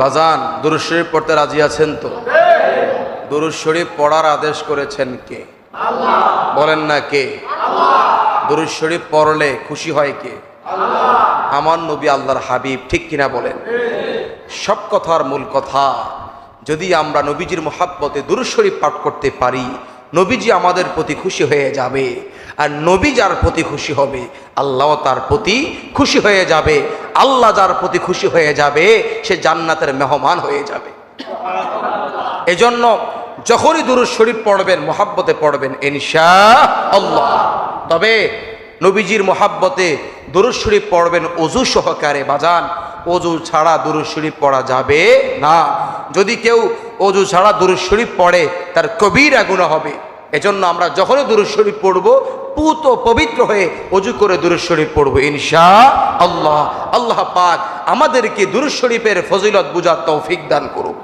বাজান, দুরুদ শরীফ পড়তে রাজি আছেন তো? দুরুদ শরীফ পড়ার আদেশ করেছেন কে? বলেন না কে? দুরুদ শরীফ পড়লে খুশি হয় কে? আমার নবী আল্লাহর হাবিব, ঠিক কিনা বলেন? সব কথার মূল কথা, যদি আমরা নবীজির মোহাব্বতে দুরুদ শরীফ পাঠ করতে পারি, নবীজি আমাদের প্রতি খুশি হয়ে যাবে। আর নবী যার প্রতি খুশি হবে, আল্লাহ তার প্রতি খুশি হয়ে যাবে। আল্লাহ যার প্রতি খুশি হয়ে যাবে, সে জান্নাতের মেহমান হয়ে যাবে। এজন্য যখনই দুরুদ শরীফ পড়বেন, মোহাব্বতে পড়বেন ইনশা আল্লাহ তবে নবীজির মোহাব্বতে দুরুদ শরীফ পড়বেন, অজু সহকারে, বাজান। অজু ছাড়া দুরুদ শরীফ পড়া যাবে না। যদি কেউ অজু ছাড়া দুরুদ শরীফ পড়ে, তার কবির আগুনা হবে। এজন্য আমরা যখনই দুরুদ শরীফ পড়ব পুত পবিত্র হয়ে অজু করে দুরুদ শরীফ পড়ব, ইনশা আল্লাহ। আল্লাহ পাক আমাদেরকে দুরুদ শরীফের ফজিলত বুঝার তৌফিক দান করুক।